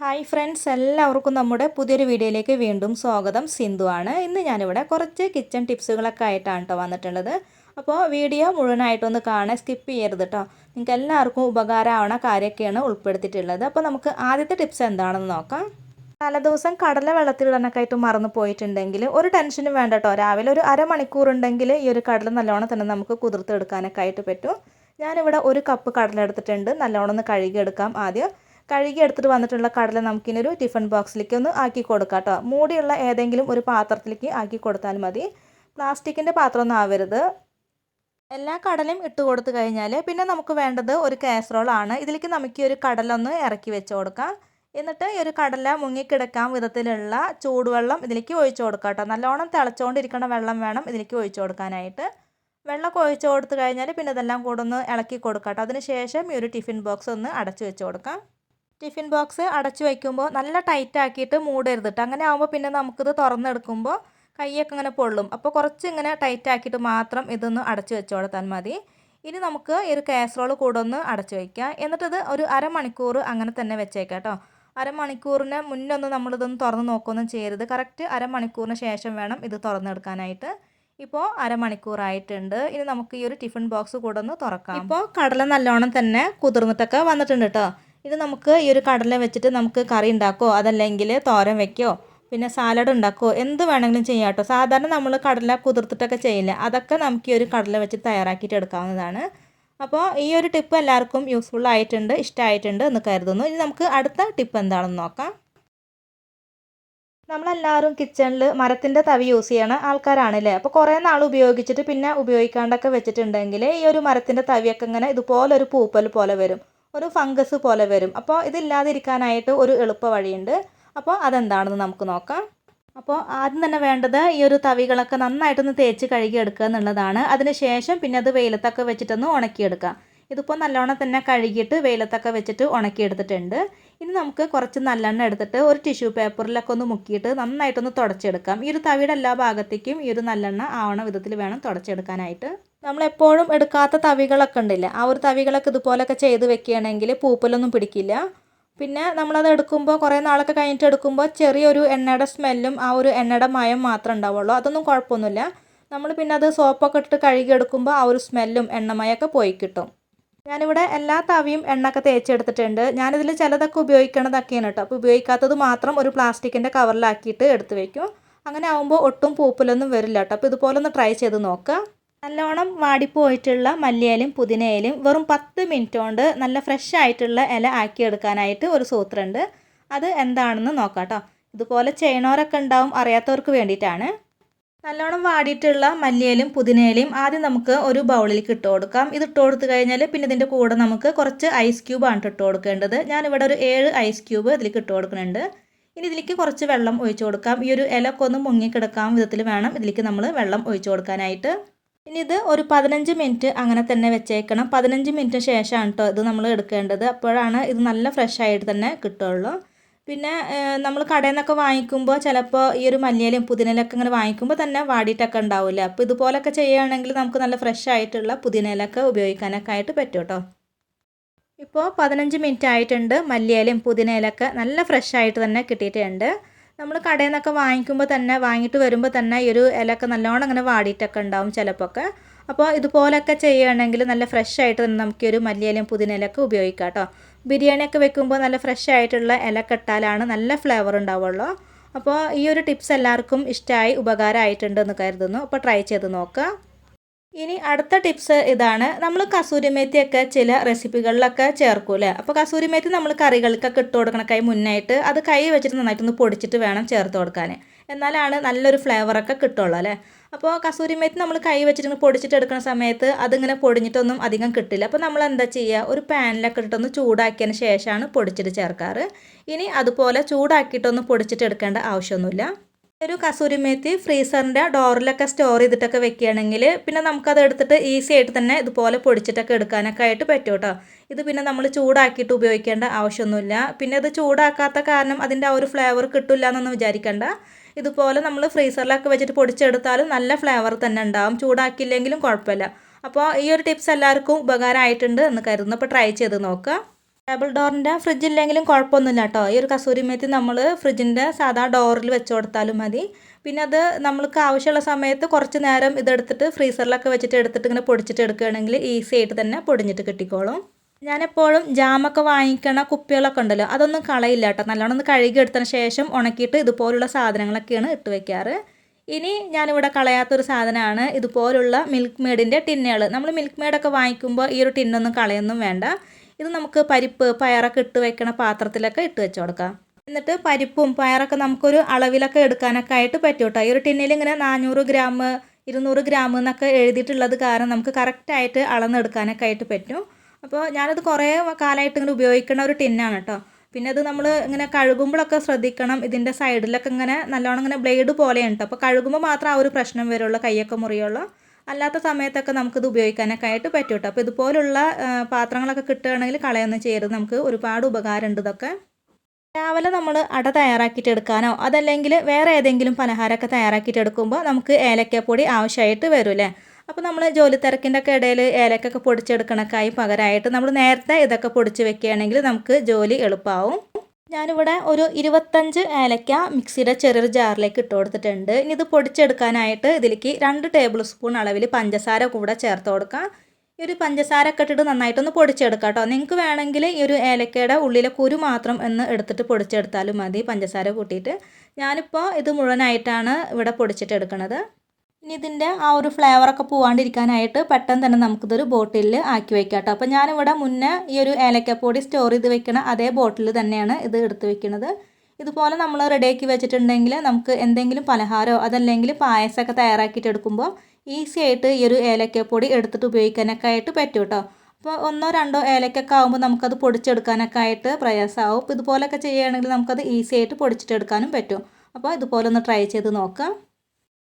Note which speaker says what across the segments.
Speaker 1: Hi friends എല്ലാവർക്കും നമ്മുടെ പുതിയൊരു വീഡിയോയിലേക്ക് വീണ്ടും സ്വാഗതം. സിന്ധു ആണ്. ഇന്ന് ഞാനിവിടെ കുറച്ച് കിച്ചൺ ടിപ്സുകളൊക്കെ ആയിട്ടാണ് കേട്ടോ വന്നിട്ടുള്ളത്. അപ്പോൾ വീഡിയോ മുഴുവനായിട്ടൊന്ന് കാണാൻ സ്കിപ്പ് ചെയ്യരുത് കേട്ടോ നിങ്ങൾക്ക് എല്ലാവർക്കും ഉപകാരമാവണ കാര്യമൊക്കെയാണ് ഉൾപ്പെടുത്തിയിട്ടുള്ളത്. അപ്പോൾ നമുക്ക് ആദ്യത്തെ ടിപ്സ് എന്താണെന്ന് നോക്കാം. തലേദിവസം കടല വെള്ളത്തിലിടാനൊക്കെ ആയിട്ട് മറന്നു പോയിട്ടുണ്ടെങ്കിൽ ഒരു ടെൻഷനും വേണ്ട കേട്ടോ രാവിലെ ഒരു അരമണിക്കൂർ ഉണ്ടെങ്കിൽ ഈ ഒരു കടല നല്ലോണം തന്നെ നമുക്ക് കുതിർത്തെടുക്കാനൊക്കെ ആയിട്ട് പറ്റും. ഞാനിവിടെ ഒരു കപ്പ് കടല എടുത്തിട്ടുണ്ട്. നല്ലോണം ഒന്ന് കഴുകിയെടുക്കാം ആദ്യം. കഴുകി എടുത്തിട്ട് വന്നിട്ടുള്ള കടല നമുക്കിനൊരു ടിഫിൻ ബോക്സിലേക്ക് ഒന്ന് ആക്കി കൊടുക്കാം കേട്ടോ. മൂടിയുള്ള ഏതെങ്കിലും ഒരു പാത്രത്തിലേക്ക് ആക്കി കൊടുത്താൽ മതി. പ്ലാസ്റ്റിക്കിന്റെ പാത്രമൊന്നും ആവരുത്. എല്ലാ കടലയും ഇട്ട് കൊടുത്തു കഴിഞ്ഞാൽ പിന്നെ നമുക്ക് വേണ്ടത് ഒരു കാസറോൾ ആണ്. ഇതിലേക്ക് നമുക്ക് ഒരു കടലൊന്ന് ഇറക്കി വെച്ച് കൊടുക്കാം. എന്നിട്ട് ഈ ഒരു കടല മുങ്ങിക്കിടക്കാൻ വിധത്തിലുള്ള ചൂടുവെള്ളം ഇതിലേക്ക് ഒഴിച്ചു കൊടുക്കാം കേട്ടോ. നല്ലോണം തിളച്ചുകൊണ്ടിരിക്കുന്ന വെള്ളം വേണം ഇതിലേക്ക് ഒഴിച്ചു കൊടുക്കാനായിട്ട്. വെള്ളമൊക്കെ ഒഴിച്ചു കൊടുത്തു കഴിഞ്ഞാൽ പിന്നെ ഇതെല്ലാം കൂടെ ഒന്ന് ഇളക്കി കൊടുക്കാം കേട്ടോ. അതിന് ശേഷം ഈ ഒരു ടിഫിൻ ബോക്സ് ഒന്ന് അടച്ചു വെച്ച് കൊടുക്കാം. ടിഫിൻ ബോക്സ് അടച്ചു വയ്ക്കുമ്പോൾ നല്ല ടൈറ്റ് ആക്കിയിട്ട് മൂടരുത് കേട്ടോ അങ്ങനെ ആകുമ്പോൾ പിന്നെ നമുക്കിത് തുറന്നെടുക്കുമ്പോൾ കൈയൊക്കെ ഇങ്ങനെ പൊള്ളും. അപ്പോൾ കുറച്ച് ഇങ്ങനെ ടൈറ്റ് ആക്കിയിട്ട് മാത്രം ഇതൊന്ന് അടച്ചു വെച്ച് മതി. ഇനി നമുക്ക് ഈ ഒരു കാസറോൾ കൂടെ ഒന്ന് അടച്ചു വയ്ക്കാം. എന്നിട്ടത് ഒരു അരമണിക്കൂർ അങ്ങനെ തന്നെ വെച്ചേക്കാം കേട്ടോ അരമണിക്കൂറിന് മുന്നൊന്നും നമ്മളിതൊന്ന് തുറന്ന് നോക്കുകയൊന്നും ചെയ്യരുത്. കറക്റ്റ് അരമണിക്കൂറിന് ശേഷം വേണം ഇത് തുറന്നെടുക്കാനായിട്ട്. ഇപ്പോൾ അരമണിക്കൂറായിട്ടുണ്ട് ഇനി നമുക്ക് ഈ ഒരു ടിഫിൻ ബോക്സ് കൂടെ ഒന്ന് തുറക്കാം. ഇപ്പോൾ കടല നല്ലോണം തന്നെ കുതിർന്നിട്ടൊക്കെ വന്നിട്ടുണ്ട് കേട്ടോ ഇത് നമുക്ക് ഈ ഒരു കടല വെച്ചിട്ട് നമുക്ക് കറി ഉണ്ടാക്കോ? അതല്ലെങ്കിൽ തോരൻ വെക്കോ? പിന്നെ സാലഡ് ഉണ്ടാക്കോ? എന്ത് വേണമെങ്കിലും ചെയ്യാം കേട്ടോ. സാധാരണ നമ്മൾ കടല കുതിർത്തിട്ടൊക്കെ ചെയ്യില്ല? അതൊക്കെ നമുക്ക് ഈ ഒരു കടല വെച്ച് തയ്യാറാക്കിയിട്ട് എടുക്കാവുന്നതാണ്. അപ്പോൾ ഈ ഒരു ടിപ്പ് എല്ലാവർക്കും യൂസ്ഫുൾ ആയിട്ടുണ്ട് ഇഷ്ടമായിട്ടുണ്ട് എന്ന് കരുതുന്നു. ഇനി നമുക്ക് അടുത്ത ടിപ്പ് എന്താണെന്ന് നോക്കാം. നമ്മളെല്ലാവരും കിച്ചണിൽ മരത്തിന്റെ തവി യൂസ് ചെയ്യണ ആൾക്കാരാണല്ലേ? അപ്പോൾ കുറേ നാൾ ഉപയോഗിച്ചിട്ട് പിന്നെ ഉപയോഗിക്കാണ്ടൊക്കെ വെച്ചിട്ടുണ്ടെങ്കിൽ ഈ ഒരു മരത്തിന്റെ തവിയൊക്കെ ഇങ്ങനെ ഇതുപോലൊരു പൂപ്പൽ പോലെ വരും. ഒരു ഫംഗസ് പോലെ വരും. അപ്പോൾ ഇതില്ലാതിരിക്കാനായിട്ട് ഒരു എളുപ്പ വഴിയുണ്ട്. അപ്പോൾ അതെന്താണെന്ന് നമുക്ക് നോക്കാം. അപ്പോൾ ആദ്യം തന്നെ വേണ്ടത് ഈ ഒരു തവികളൊക്കെ നന്നായിട്ടൊന്ന് തേച്ച് കഴുകി എടുക്കുക എന്നുള്ളതാണ്. അതിന് ശേഷം പിന്നെ അത് വെയിലത്തൊക്കെ വെച്ചിട്ടൊന്ന് ഉണക്കിയെടുക്കുക ഇതിപ്പോൾ നല്ലോണം തന്നെ കഴുകിയിട്ട് വെയിലത്തൊക്കെ വെച്ചിട്ട് ഉണക്കിയെടുത്തിട്ടുണ്ട്. ഇനി നമുക്ക് കുറച്ച് നല്ലെണ്ണ എടുത്തിട്ട് ഒരു ടിഷ്യൂ പേപ്പറിലൊക്കെ ഒന്ന് മുക്കിയിട്ട് നന്നായിട്ടൊന്ന് തുടച്ചെടുക്കാം. ഈ ഒരു തവിയുടെ എല്ലാ ഭാഗത്തേക്കും ഈ ഒരു നല്ലെണ്ണ ആവണ വിധത്തിൽ വേണം തുടച്ചെടുക്കാനായിട്ട്. നമ്മളെപ്പോഴും എടുക്കാത്ത തവികളൊക്കെ ഉണ്ടല്ലേ? ആ ഒരു തവികളൊക്കെ ഇതുപോലൊക്കെ ചെയ്ത് വെക്കുകയാണെങ്കിൽ പൂപ്പലൊന്നും പിടിക്കില്ല. പിന്നെ നമ്മളത് എടുക്കുമ്പോൾ കുറേ നാളൊക്കെ കഴിഞ്ഞിട്ട് എടുക്കുമ്പോൾ ചെറിയൊരു എണ്ണയുടെ സ്മെല്ലും ആ ഒരു എണ്ണയുടെ മയം മാത്രമേ ഉണ്ടാവുള്ളൂ. അതൊന്നും കുഴപ്പമൊന്നുമില്ല. നമ്മൾ പിന്നെ അത് സോപ്പൊക്കെ ഇട്ടിട്ട് കഴുകി എടുക്കുമ്പോൾ ആ ഒരു സ്മെല്ലും എണ്ണമയൊക്കെ പോയി കിട്ടും. ഞാനിവിടെ എല്ലാ തവിയും എണ്ണയൊക്കെ തേച്ചെടുത്തിട്ടുണ്ട്. ഞാനിതിൽ ചിലതൊക്കെ ഉപയോഗിക്കണതൊക്കെയാണ് കേട്ടോ. അപ്പോൾ ഉപയോഗിക്കാത്തത് മാത്രം ഒരു പ്ലാസ്റ്റിക്കിന്റെ കവറിലാക്കിയിട്ട് എടുത്ത് വയ്ക്കും അങ്ങനെ ആകുമ്പോൾ ഒട്ടും പൂപ്പലൊന്നും വരില്ല കേട്ടോ. അപ്പോൾ ഇതുപോലൊന്ന് ട്രൈ ചെയ്ത് നോക്കുക. നല്ലോണം വാടിപ്പോയിട്ടുള്ള മല്ലിയിലും പുതിനയിലും വെറും പത്ത് മിനിറ്റ് കൊണ്ട് നല്ല ഫ്രഷ് ആയിട്ടുള്ള ഇല ആക്കിയെടുക്കാനായിട്ട് ഒരു സൂത്രമുണ്ട് അത് എന്താണെന്ന് നോക്കാം കേട്ടോ ഇതുപോലെ ചെയ്യണവരൊക്കെ ഉണ്ടാവും അറിയാത്തവർക്ക് വേണ്ടിയിട്ടാണ്. നല്ലോണം വാടിയിട്ടുള്ള മല്ലിയിലും പുതിനയിലും ആദ്യം നമുക്ക് ഒരു ബൗളിലേക്ക് ഇട്ട് കൊടുക്കാം. ഇത് ഇട്ട് കൊടുത്തു കഴിഞ്ഞാൽ പിന്നെ ഇതിന്റെ കൂടെ നമുക്ക് കുറച്ച് ഐസ് ക്യൂബാണ് ഇട്ട് കൊടുക്കേണ്ടത്. ഞാനിവിടെ ഒരു ഏഴ് ഐസ് ക്യൂബ് ഇതിലേക്ക് ഇട്ട് കൊടുക്കുന്നുണ്ട്. ഇനി ഇതിലേക്ക് കുറച്ച് വെള്ളം ഒഴിച്ചു കൊടുക്കാം. ഈ ഒരു ഇലക്കൊന്ന് മുങ്ങി മുങ്ങിക്കിടക്കാൻ വിധത്തിൽ വേണം ഇതിലേക്ക് നമ്മൾ വെള്ളം ഒഴിച്ചു കൊടുക്കാനായിട്ട്. ഇനി ഇത് ഒരു പതിനഞ്ച് മിനിറ്റ് അങ്ങനെ തന്നെ വെച്ചേക്കണം. പതിനഞ്ച് മിനിറ്റ് ശേഷമാണ് കേട്ടോ ഇത് നമ്മൾ എടുക്കേണ്ടത്. അപ്പോഴാണ് ഇത് നല്ല ഫ്രഷ് ആയിട്ട് തന്നെ കിട്ടുള്ളൂ. പിന്നെ നമ്മൾ കടയിൽ നിന്നൊക്കെ വാങ്ങിക്കുമ്പോൾ ചിലപ്പോൾ ഈ ഒരു മല്ലിയിലും പുതിനയിലൊക്കെ ഇങ്ങനെ വാങ്ങിക്കുമ്പോൾ തന്നെ വാടിയിട്ടൊക്കെ ഉണ്ടാവില്ല? അപ്പോൾ ഇതുപോലൊക്കെ ചെയ്യുകയാണെങ്കിൽ നമുക്ക് നല്ല ഫ്രഷ് ആയിട്ടുള്ള പുതിനയിലൊക്കെ ഉപയോഗിക്കാനൊക്കെ ആയിട്ട് പറ്റും കേട്ടോ ഇപ്പോൾ പതിനഞ്ച് മിനിറ്റ് ആയിട്ടുണ്ട്. മല്ലിയിലും പുതിനയിലൊക്കെ നല്ല ഫ്രഷ് ആയിട്ട് തന്നെ കിട്ടിയിട്ടുണ്ട്. നമ്മൾ കടയിൽ നിന്നൊക്കെ വാങ്ങിക്കുമ്പോൾ തന്നെ വാങ്ങിയിട്ട് വരുമ്പോൾ തന്നെ ഈ ഒരു ഇലയൊക്കെ നല്ലോണം അങ്ങനെ വാടിയിട്ടൊക്കെ ഉണ്ടാവും ചിലപ്പോൾ അപ്പോൾ ഇതുപോലൊക്കെ ചെയ്യുകയാണെങ്കിൽ നല്ല ഫ്രഷ് ആയിട്ട് തന്നെ നമുക്ക് ഒരു മല്ലിയിലയും പുതിനയിലൊക്കെ ഉപയോഗിക്കാം കേട്ടോ ബിരിയാണിയൊക്കെ വെക്കുമ്പോൾ നല്ല ഫ്രഷ് ആയിട്ടുള്ള ഇല കെട്ടാലാണ് നല്ല ഫ്ലേവർ ഉണ്ടാവുള്ളൂ. അപ്പോൾ ഈ ഒരു ടിപ്സ് എല്ലാവർക്കും ഇഷ്ടമായി ഉപകാരമായിട്ടുണ്ടെന്ന് കരുതുന്നു. അപ്പോൾ ട്രൈ ചെയ്ത് നോക്കുക. ഇനി അടുത്ത ടിപ്സ് ഇതാണ് നമ്മൾ കസൂരിമേത്തിയൊക്കെ ചില റെസിപ്പികളിലൊക്കെ ചേർക്കൂലേ അപ്പോൾ കസൂരിമേത്തി നമ്മൾ കറികൾക്കൊക്കെ ഇട്ട് കൊടുക്കണ കൈ മുന്നായിട്ട് അത് കൈ വെച്ചിട്ട് നന്നായിട്ടൊന്ന് പൊടിച്ചിട്ട് വേണം ചേർത്ത് കൊടുക്കാൻ എന്നാലാണ് നല്ലൊരു ഫ്ലേവറൊക്കെ കിട്ടുള്ളൂ അല്ലേ? അപ്പോൾ കസൂരിമേത്തി നമ്മൾ കൈ വെച്ചിട്ട് പൊടിച്ചിട്ട് എടുക്കുന്ന സമയത്ത് അതിങ്ങനെ പൊടിഞ്ഞിട്ടൊന്നും അധികം കിട്ടില്ല. അപ്പോൾ നമ്മൾ എന്താ ചെയ്യുക ഒരു പാനിലൊക്കെ ഇട്ടിട്ടൊന്ന് ചൂടാക്കിയതിന് ശേഷമാണ് പൊടിച്ചിട്ട് ചേർക്കാറ്. ഇനി അതുപോലെ ചൂടാക്കിയിട്ടൊന്നും പൊടിച്ചിട്ട് എടുക്കേണ്ട ആവശ്യമൊന്നുമില്ല. ഒരു കസൂരി മേത്തി ഫ്രീസറിന്റെ ഡോറിലൊക്കെ സ്റ്റോർ ചെയ്തിട്ടൊക്കെ വെക്കുകയാണെങ്കിൽ പിന്നെ നമുക്കത് എടുത്തിട്ട് ഈസി ആയിട്ട് തന്നെ ഇതുപോലെ പൊടിച്ചിട്ടൊക്കെ എടുക്കാനൊക്കെ ആയിട്ട് പറ്റും കേട്ടോ. ഇത് പിന്നെ നമ്മൾ ചൂടാക്കിയിട്ട് ഉപയോഗിക്കേണ്ട ആവശ്യമൊന്നുമില്ല. പിന്നെ ഇത് ചൂടാക്കാത്ത കാരണം അതിന്റെ ആ ഒരു ഫ്ലേവർ കിട്ടില്ല എന്നൊന്നും വിചാരിക്കേണ്ട. ഇതുപോലെ നമ്മൾ ഫ്രീസറിലൊക്കെ വെച്ചിട്ട് പൊടിച്ചെടുത്താലും നല്ല ഫ്ലേവർ തന്നെ ഉണ്ടാവും. ചൂടാക്കിയില്ലെങ്കിലും കുഴപ്പമില്ല. അപ്പോൾ ഈ ഒരു ടിപ്സ് എല്ലാവർക്കും ഉപകാരമായിട്ടുണ്ട് എന്ന് കരുതുന്നു. അപ്പോൾ ട്രൈ ചെയ്ത് നോക്കുക. ടേബിൾ ഡോറിന്റെ ഫ്രിഡ്ജില്ലെങ്കിലും കുഴപ്പമൊന്നുമില്ല കേട്ടോ ഈ ഒരു കസൂരി മേത്തി നമ്മൾ ഫ്രിഡ്ജിന്റെ സാധാ ഡോറിൽ വെച്ച് കൊടുത്താലും മതി. പിന്നെ അത് നമ്മൾക്ക് ആവശ്യമുള്ള സമയത്ത് കുറച്ച് നേരം ഇതെടുത്തിട്ട് ഫ്രീസറിലൊക്കെ വെച്ചിട്ട് എടുത്തിട്ട് ഇങ്ങനെ പൊടിച്ചിട്ട് എടുക്കുകയാണെങ്കിൽ ഈസി ആയിട്ട് തന്നെ പൊടിഞ്ഞിട്ട് കിട്ടിക്കോളും. ഞാനെപ്പോഴും ജാമൊക്കെ വാങ്ങിക്കണ കുപ്പികളൊക്കെ ഉണ്ടല്ലോ അതൊന്നും കളയില്ല കേട്ടോ നല്ലോണം ഒന്ന് കഴുകി എടുത്തതിന് ശേഷം ഉണക്കിയിട്ട് ഇതുപോലുള്ള സാധനങ്ങളൊക്കെയാണ് ഇട്ട് വയ്ക്കാറ് ഇനി ഞാനിവിടെ കളയാത്തൊരു സാധനമാണ് ഇതുപോലുള്ള മിൽക്ക് മെയ്ഡിന്റെ ടിന്നുകൾ നമ്മൾ മിൽക്ക് മെയ്ഡൊക്കെ വാങ്ങിക്കുമ്പോൾ ഈ ഒരു ടിന്നൊന്നും കളയൊന്നും വേണ്ട. ഇത് നമുക്ക് പരിപ്പ് പയറൊക്കെ ഇട്ട് വെക്കണ പാത്രത്തിലൊക്കെ ഇട്ട് വെച്ച് കൊടുക്കാം. എന്നിട്ട് പരിപ്പും പയറൊക്കെ നമുക്കൊരു അളവിലൊക്കെ എടുക്കാനൊക്കെ ആയിട്ട് പറ്റും കേട്ടോ ഈ ഒരു ടിന്നിൽ ഇങ്ങനെ നാനൂറ് ഗ്രാം ഇരുന്നൂറ് ഗ്രാം എന്നൊക്കെ എഴുതിയിട്ടുള്ളത് കാരണം നമുക്ക് കറക്റ്റായിട്ട് അളന്നെടുക്കാനൊക്കെ ആയിട്ട് പറ്റും. അപ്പോൾ ഞാനത് കുറേ കാലമായിട്ട് ഇങ്ങനെ ഉപയോഗിക്കുന്ന ഒരു ടിന്നാണ് കേട്ടോ. പിന്നെ അത് നമ്മൾ ഇങ്ങനെ കഴുകുമ്പോഴൊക്കെ ശ്രദ്ധിക്കണം. ഇതിന്റെ സൈഡിലൊക്കെ ഇങ്ങനെ നല്ലോണം ഇങ്ങനെ ബ്ലേഡ് പോലെയുണ്ട് അപ്പോൾ കഴുകുമ്പോൾ മാത്രം ആ ഒരു പ്രശ്നം വരുള്ളൂ കൈയൊക്കെ മുറിയുള്ളൂ. അല്ലാത്ത സമയത്തൊക്കെ നമുക്കിത് ഉപയോഗിക്കാനൊക്കെ ആയിട്ട് പറ്റും കേട്ടോ അപ്പോൾ ഇതുപോലുള്ള പാത്രങ്ങളൊക്കെ കിട്ടുകയാണെങ്കിൽ കളയൊന്നും ചെയ്യരുത്. നമുക്ക് ഒരുപാട് ഉപകാരമുണ്ട് ഇതൊക്കെ. രാവിലെ നമ്മൾ അട തയ്യാറാക്കിയിട്ട് എടുക്കാനോ അതല്ലെങ്കിൽ വേറെ ഏതെങ്കിലും പലഹാരമൊക്കെ തയ്യാറാക്കിയിട്ട് എടുക്കുമ്പോൾ നമുക്ക് ഏലക്കപ്പൊടി ആവശ്യമായിട്ട് വരും അപ്പോൾ നമ്മൾ ജോലി തിരക്കിന്റെ ഒക്കെ ഇടയിൽ ഏലക്കൊക്കെ പൊടിച്ചെടുക്കണക്കായി പകരമായിട്ട് നമ്മൾ നേരത്തെ ഇതൊക്കെ പൊടിച്ച് വെക്കുകയാണെങ്കിൽ നമുക്ക് ജോലി എളുപ്പമാവും ഞാനിവിടെ ഒരു ഇരുപത്തഞ്ച് ഏലക്ക മിക്സിയുടെ ചെറിയൊരു ജാറിലേക്ക് ഇട്ട് കൊടുത്തിട്ടുണ്ട്. ഇനി ഇത് പൊടിച്ചെടുക്കാനായിട്ട് ഇതിലേക്ക് രണ്ട് ടേബിൾ സ്പൂൺ അളവിൽ പഞ്ചസാര കൂടെ ചേർത്ത് കൊടുക്കാം. ഈ ഒരു പഞ്ചസാര ഒക്കെ ഇട്ടിട്ട് നന്നായിട്ടൊന്ന് പൊടിച്ചെടുക്കാം കേട്ടോ. നിങ്ങൾക്ക് വേണമെങ്കിൽ ഈ ഒരു ഏലക്കയുടെ ഉള്ളിലെ കുരു മാത്രം എന്ന് എടുത്തിട്ട് പൊടിച്ചെടുത്താലും മതി പഞ്ചസാര കൂട്ടിയിട്ട്. ഞാനിപ്പോൾ ഇത് മുഴുവനായിട്ടാണ് ഇവിടെ പൊടിച്ചിട്ട് എടുക്കുന്നത് ഇനി ഇതിന്റെ ആ ഒരു ഫ്ലേവറൊക്കെ പോവാണ്ടിരിക്കാനായിട്ട് പെട്ടെന്ന് തന്നെ നമുക്കിതൊരു ബോട്ടിലിൽ ആക്കി വയ്ക്കാം കേട്ടോ അപ്പോൾ ഞാനിവിടെ മുന്നേ ഈ ഒരു ഏലക്കപ്പൊടി സ്റ്റോർ ചെയ്ത് വെക്കണ അതേ ബോട്ടിൽ തന്നെയാണ് ഇത് എടുത്ത് വെക്കുന്നത് ഇതുപോലെ നമ്മൾ റെഡിയാക്കി വെച്ചിട്ടുണ്ടെങ്കിൽ നമുക്ക് എന്തെങ്കിലും പലഹാരമോ അതല്ലെങ്കിൽ പായസമൊക്കെ തയ്യാറാക്കിയിട്ട് എടുക്കുമ്പോൾ ഈസി ആയിട്ട് ഈ ഒരു ഏലക്കപ്പൊടി എടുത്തിട്ട് ഉപയോഗിക്കാനൊക്കെ ആയിട്ട് പറ്റും കേട്ടോ. അപ്പോൾ ഒന്നോ രണ്ടോ ഏലക്കൊക്കെ ആകുമ്പോൾ നമുക്കത് പൊടിച്ചെടുക്കാനൊക്കെ ആയിട്ട് പ്രയാസമാവും. ഇതുപോലൊക്കെ ചെയ്യുകയാണെങ്കിൽ നമുക്കത് ഈസി ആയിട്ട് പൊടിച്ചിട്ടെടുക്കാനും പറ്റും. അപ്പോൾ ഇതുപോലെ ഒന്ന് ട്രൈ ചെയ്ത് നോക്കാം.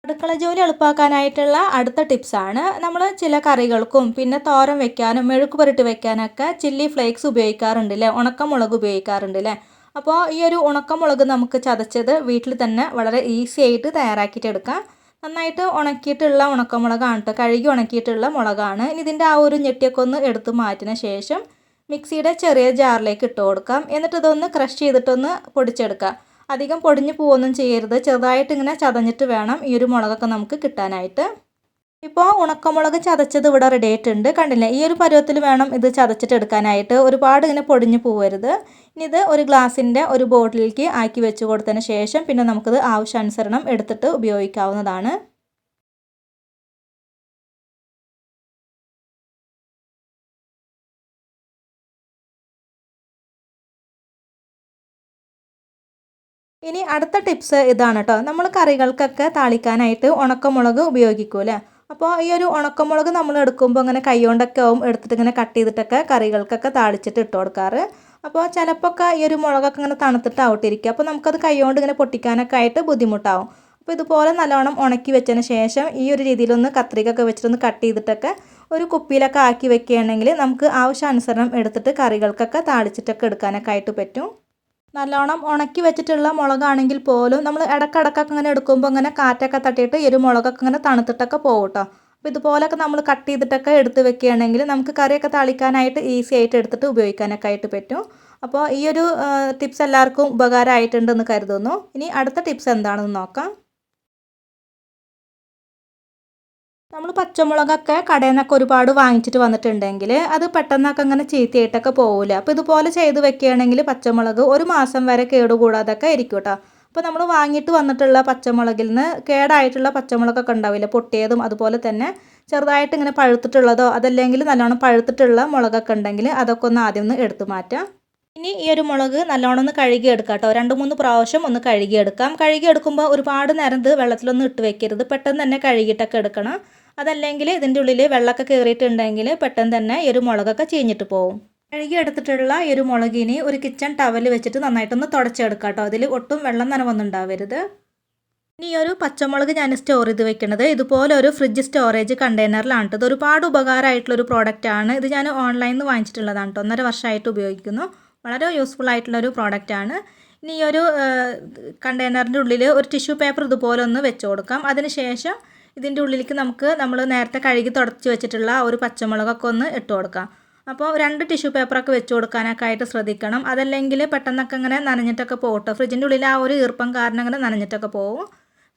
Speaker 1: അടുക്കള ജോലി എളുപ്പമാക്കാനായിട്ടുള്ള അടുത്ത ടിപ്സാണ് നമ്മൾ ചില കറികൾക്കും പിന്നെ തോരൻ വെക്കാനും മെഴുക്ക് പുരട്ടി വെക്കാനൊക്കെ ചില്ലി ഫ്ലേക്സ് ഉപയോഗിക്കാറുണ്ട് അല്ലേ ഉണക്കമുളക് ഉപയോഗിക്കാറുണ്ട് അല്ലേ അപ്പോൾ ഈ ഒരു ഉണക്കമുളക് നമുക്ക് ചതച്ചത് വീട്ടിൽ തന്നെ വളരെ ഈസി ആയിട്ട് തയ്യാറാക്കിയിട്ടെടുക്കാം നന്നായിട്ട് ഉണക്കിയിട്ടുള്ള ഉണക്കമുളകാണ് കേട്ടോ. കഴുകി ഉണക്കിയിട്ടുള്ള മുളകാണ്. ഇനി ഇതിന്റെ ആ ഒരു ഞെട്ടിയൊക്കെ ഒന്ന് എടുത്ത് മാറ്റിന ശേഷം മിക്സിയുടെ ചെറിയ ജാറിലേക്ക് ഇട്ട് കൊടുക്കാം. എന്നിട്ട് ഇതൊന്ന് ക്രഷ് ചെയ്തിട്ടൊന്ന് പൊടിച്ചെടുക്കാം. അധികം പൊടിഞ്ഞു പോവൊന്നും ചെയ്യരുത്. ചെറുതായിട്ട് ഇങ്ങനെ ചതഞ്ഞിട്ട് വേണം ഈ ഒരു മുളകൊക്കെ നമുക്ക് കിട്ടാനായിട്ട്. ഇപ്പോൾ ഉണക്കമുളക് ചതച്ചത് ഇവിടെ റെഡി ആയിട്ടുണ്ട്. കണ്ടില്ലേ? ഈ ഒരു പരുവത്തിൽ വേണം ഇത് ചതച്ചിട്ട് എടുക്കാനായിട്ട്. ഒരുപാട് ഇങ്ങനെ പൊടിഞ്ഞു പോവരുത്. ഇനി ഇത് ഒരു ഗ്ലാസിന്റെ ഒരു ബോട്ടിലേക്ക് ആക്കി വെച്ച് കൊടുത്തതിന് ശേഷം പിന്നെ നമുക്കിത് ആവശ്യാനുസരണം എടുത്തിട്ട് ഉപയോഗിക്കാവുന്നതാണ്. ഇനി അടുത്ത ടിപ്സ് ഇതാണ് കേട്ടോ നമ്മൾ കറികൾക്കൊക്കെ താളിക്കാനായിട്ട് ഉണക്കമുളക് ഉപയോഗിക്കൂലേ അപ്പോൾ ഈ ഒരു ഉണക്കമുളക് നമ്മൾ എടുക്കുമ്പോൾ അങ്ങനെ കൈകൊണ്ടൊക്കെ ആവും എടുത്തിട്ട് ഇങ്ങനെ കട്ട് ചെയ്തിട്ടൊക്കെ കറികൾക്കൊക്കെ താളിച്ചിട്ട് ഇട്ട് കൊടുക്കാറ്. അപ്പോൾ ചിലപ്പോൾ ഈ ഒരു മുളകൊക്കെ ഇങ്ങനെ തണുത്തിട്ട് ആവട്ടിരിക്കുക അപ്പോൾ നമുക്കത് കൈകൊണ്ട് ഇങ്ങനെ പൊട്ടിക്കാനൊക്കെ ആയിട്ട് ബുദ്ധിമുട്ടാവും. അപ്പോൾ ഇതുപോലെ നല്ലോണം ഉണക്കി വെച്ചതിന് ശേഷം ഈ ഒരു രീതിയിലൊന്ന് കത്രികൊക്കെ വെച്ചിട്ടൊന്ന് കട്ട് ചെയ്തിട്ടൊക്കെ ഒരു കുപ്പിയിലൊക്കെ ആക്കി വെക്കുകയാണെങ്കിൽ നമുക്ക് ആവശ്യാനുസരണം എടുത്തിട്ട് കറികൾക്കൊക്കെ താളിച്ചിട്ടൊക്കെ എടുക്കാനൊക്കെ ആയിട്ട് പറ്റും. നല്ലോണം ഉണക്കി വെച്ചിട്ടുള്ള മുളകാണെങ്കിൽ പോലും നമ്മൾ ഇടക്കിടക്കൊക്കെ ഇങ്ങനെ എടുക്കുമ്പോൾ ഇങ്ങനെ കാറ്റൊക്കെ തട്ടിയിട്ട് ഈ ഒരു മുളകൊക്കെ ഇങ്ങനെ തണുത്തിട്ടൊക്കെ പോകും കേട്ടോ അപ്പോൾ ഇതുപോലൊക്കെ നമ്മൾ കട്ട് ചെയ്തിട്ടൊക്കെ എടുത്ത് വെക്കുകയാണെങ്കിൽ നമുക്ക് കറിയൊക്കെ തളിക്കാനായിട്ട് ഈസി ആയിട്ട് എടുത്തിട്ട് ഉപയോഗിക്കാനൊക്കെ ആയിട്ട് പറ്റും. അപ്പോൾ ഈ ഒരു ടിപ്സ് എല്ലാവർക്കും ഉപകാരമായിട്ടുണ്ടെന്ന് കരുതുന്നു. ഇനി അടുത്ത ടിപ്സ് എന്താണെന്ന് നോക്കാം. നമ്മൾ പച്ചമുളകൊക്കെ കടയിൽ നിന്നൊക്കെ ഒരുപാട് വാങ്ങിച്ചിട്ട് വന്നിട്ടുണ്ടെങ്കിൽ അത് പെട്ടെന്നൊക്കെ അങ്ങനെ ചീത്തയായിട്ടൊക്കെ പോകില്ല അപ്പോൾ ഇതുപോലെ ചെയ്ത് വെക്കുകയാണെങ്കിൽ പച്ചമുളക് ഒരു മാസം വരെ കേടുകൂടാതൊക്കെ ഇരിക്കും കേട്ടോ അപ്പോൾ നമ്മൾ വാങ്ങിയിട്ട് വന്നിട്ടുള്ള പച്ചമുളകിൽ നിന്ന് കേടായിട്ടുള്ള പച്ചമുളകൊക്കെ ഉണ്ടാവില്ല? പൊട്ടിയതും അതുപോലെ തന്നെ ചെറുതായിട്ട് ഇങ്ങനെ പഴുത്തിട്ടുള്ളതോ അതല്ലെങ്കിൽ നല്ലോണം പഴുത്തിട്ടുള്ള മുളകൊക്കെ ഉണ്ടെങ്കിൽ അതൊക്കെ ഒന്ന് ആദ്യം ഒന്ന് എടുത്തു മാറ്റാം. ഇനി ഈ ഒരു മുളക് നല്ലോണം ഒന്ന് കഴുകി എടുക്കാം കേട്ടോ രണ്ട് മൂന്ന് പ്രാവശ്യം ഒന്ന് കഴുകി എടുക്കാം കഴുകി എടുക്കുമ്പോൾ ഒരുപാട് നേരം ഇത് വെള്ളത്തിലൊന്നും ഇട്ട് വെക്കരുത്. പെട്ടെന്ന് തന്നെ കഴുകിയിട്ടൊക്കെ എടുക്കണം. അതല്ലെങ്കിൽ ഇതിന്റെ ഉള്ളിൽ വെള്ളമൊക്കെ കയറിയിട്ടുണ്ടെങ്കിൽ പെട്ടെന്ന് തന്നെ ഈ ഒരു മുളകൊക്കെ ചീഞ്ഞിട്ട് പോകും കഴുകി എടുത്തിട്ടുള്ള ഈ ഒരു മുളകിനെ ഒരു കിച്ചൺ ടവൽ വെച്ചിട്ട് നന്നായിട്ടൊന്ന് തുടച്ചെടുക്കാം കേട്ടോ. അതിൽ ഒട്ടും വെള്ളം നനവൊന്നുണ്ടാവരുത്. ഇനി ഒരു പച്ചമുളക് ഞാൻ സ്റ്റോർ ചെയ്ത് വെക്കുന്നത് ഇതുപോലെ ഒരു ഫ്രിഡ്ജ് സ്റ്റോറേജ് കണ്ടെയ്നറിലാണ് ഇത് ഒരുപാട് ഉപകാരമായിട്ടുള്ളൊരു ആണ്. ഇത് ഞാൻ ഓൺലൈനിൽ നിന്ന് വാങ്ങിച്ചിട്ടുള്ളതാണ് കേട്ടോ. ഒന്നര വർഷമായിട്ട് ഉപയോഗിക്കുന്നു. വളരെ യൂസ്ഫുൾ ആയിട്ടുള്ളൊരു ആണ്. ഇനി ഈ ഒരു കണ്ടെയ്നറിന്റെ ഉള്ളിൽ ഒരു ടിഷ്യൂ പേപ്പർ ഇതുപോലെ ഒന്ന് വെച്ച് കൊടുക്കാം. അതിന് ശേഷം ഇതിന്റെ ഉള്ളിലേക്ക് നമുക്ക് നമ്മൾ നേരത്തെ കഴുകി തുടച്ച് വെച്ചിട്ടുള്ള ഒരു പച്ചമുളകൊക്കെ ഒന്ന് ഇട്ട് കൊടുക്കാം. അപ്പോൾ രണ്ട് ടിഷ്യൂ പേപ്പറൊക്കെ വെച്ച് കൊടുക്കാനൊക്കെ ആയിട്ട് ശ്രദ്ധിക്കണം. അതല്ലെങ്കിൽ പെട്ടെന്നൊക്കെ ഇങ്ങനെ നനഞ്ഞിട്ടൊക്കെ പോകട്ടോ. ഫ്രിഡ്ജിന്റെ ഉള്ളിൽ ആ ഒരു ഈർപ്പം കാരണം ഇങ്ങനെ നനഞ്ഞിട്ടൊക്കെ പോകും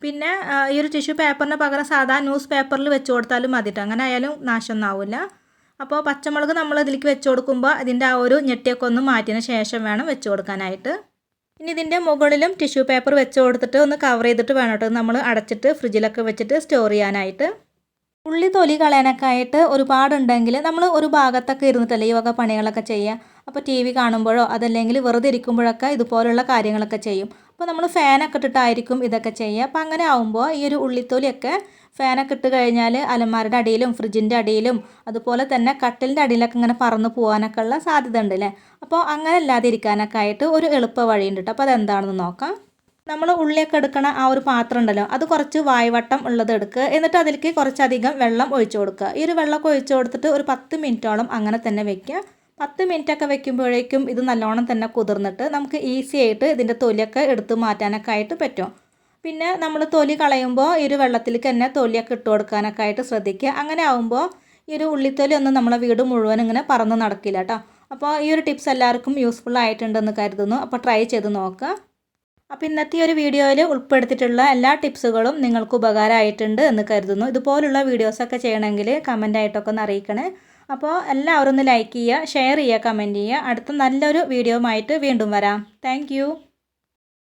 Speaker 1: പിന്നെ ഈ ഒരു ടിഷ്യൂ പേപ്പറിന് പകരം സാധാ ന്യൂസ് പേപ്പറിൽ വെച്ച് കൊടുത്താലും മതിട്ടോ. അങ്ങനെ ആയാലും നാശമൊന്നും ആവില്ല അപ്പോൾ പച്ചമുളക് നമ്മൾ ഇതിലേക്ക് വെച്ച് കൊടുക്കുമ്പോൾ അതിന്റെ ആ ഒരു ഞെട്ടിയൊക്കെ ഒന്ന് മാറ്റിയതിന് ശേഷം വേണം വെച്ച് കൊടുക്കാനായിട്ട്. ഇനി ഇതിന്റെ മുകളിലും ടിഷ്യൂ പേപ്പർ വെച്ച് കൊടുത്തിട്ട് ഒന്ന് കവർ ചെയ്തിട്ട് വേണം കേട്ടോ. നമ്മൾ അടച്ചിട്ട് ഫ്രിഡ്ജിലൊക്കെ വെച്ചിട്ട് സ്റ്റോർ ചെയ്യാനായിട്ട്. ഉള്ളി തൊലി കളയാനൊക്കെ ആയിട്ട് ഒരുപാടുണ്ടെങ്കിൽ നമ്മൾ ഒരു ഭാഗത്തൊക്കെ ഇരുന്നിട്ടല്ലേ ഈ വക പണികളൊക്കെ ചെയ്യുക. അപ്പോൾ ടി വി കാണുമ്പോഴോ അതല്ലെങ്കിൽ വെറുതെ ഇരിക്കുമ്പോഴൊക്കെ ഇതുപോലുള്ള കാര്യങ്ങളൊക്കെ ചെയ്യും. അപ്പോൾ നമ്മൾ ഫാനൊക്കെ ഇട്ടിട്ടായിരിക്കും ഇതൊക്കെ ചെയ്യുക. അപ്പോൾ അങ്ങനെ ആവുമ്പോൾ ഈ ഒരു ഉള്ളിത്തൊലിയൊക്കെ ഫാനൊക്കെ ഇട്ട് കഴിഞ്ഞാൽ അലമാരയുടെ അടിയിലും ഫ്രിഡ്ജിന്റെ അടിയിലും അതുപോലെ തന്നെ കട്ടിലിന്റെ അടിയിലൊക്കെ ഇങ്ങനെ പറന്ന് പോകാനൊക്കെ ഉള്ള സാധ്യത ഉണ്ട് അല്ലേ അപ്പോൾ അങ്ങനെ ഇല്ലാതെ ഇരിക്കാനൊക്കെ ആയിട്ട് ഒരു എളുപ്പ വഴിയുണ്ട് കേട്ടോ അപ്പോൾ അതെന്താണെന്ന് നോക്കാം. നമ്മൾ ഉള്ളിയൊക്കെ എടുക്കണ ആ ഒരു പാത്രം ഉണ്ടല്ലോ അത് കുറച്ച് വായവട്ടം ഉള്ളത് എടുക്കുക എന്നിട്ട് അതിലേക്ക് കുറച്ചധികം വെള്ളം ഒഴിച്ചു കൊടുക്കുക. ഈ ഒരു വെള്ളമൊക്കെ ഒഴിച്ചു കൊടുത്തിട്ട് ഒരു പത്ത് മിനിറ്റോളം അങ്ങനെ തന്നെ വെക്കുക. പത്ത് മിനിറ്റ് ഒക്കെ വെക്കുമ്പോഴേക്കും ഇത് നല്ലോണം തന്നെ കുതിർന്നിട്ട് നമുക്ക് ഈസി ആയിട്ട് ഇതിന്റെ തൊലിയൊക്കെ എടുത്ത് മാറ്റാനൊക്കെ ആയിട്ട് പറ്റും. പിന്നെ നമ്മൾ തൊലി കളയുമ്പോൾ ഈ ഒരു വെള്ളത്തിലേക്ക് തന്നെ തൊലിയൊക്കെ ഇട്ട് കൊടുക്കാനൊക്കെ ആയിട്ട് ശ്രദ്ധിക്കുക. അങ്ങനെ ആവുമ്പോൾ ഈ ഒരു ഉള്ളിത്തൊലി ഒന്നും നമ്മളെ വീട് മുഴുവൻ ഇങ്ങനെ പറന്ന് നടക്കില്ല കേട്ടോ. അപ്പോൾ ഈ ഒരു ടിപ്സ് എല്ലാവർക്കും യൂസ്ഫുൾ ആയിട്ടുണ്ടെന്ന് കരുതുന്നു. അപ്പോൾ ട്രൈ ചെയ്ത് നോക്കുക. അപ്പോൾ ഇന്നത്തെ ഈ ഒരു വീഡിയോയിൽ ഉൾപ്പെടുത്തിയിട്ടുള്ള എല്ലാ ടിപ്സുകളും നിങ്ങൾക്ക് ഉപകാരമായിട്ടുണ്ട് എന്ന് കരുതുന്നു. ഇതുപോലുള്ള വീഡിയോസൊക്കെ ചെയ്യണമെങ്കിൽ കമന്റായിട്ടൊക്കെ ഒന്ന് അറിയിക്കണേ. അപ്പോൾ എല്ലാവരും ഒന്ന് ലൈക്ക് ചെയ്യുക ഷെയർ ചെയ്യുക കമന്റ് ചെയ്യുക. അടുത്ത നല്ലൊരു വീഡിയോ ആയിട്ട് വീണ്ടും വരാം. താങ്ക്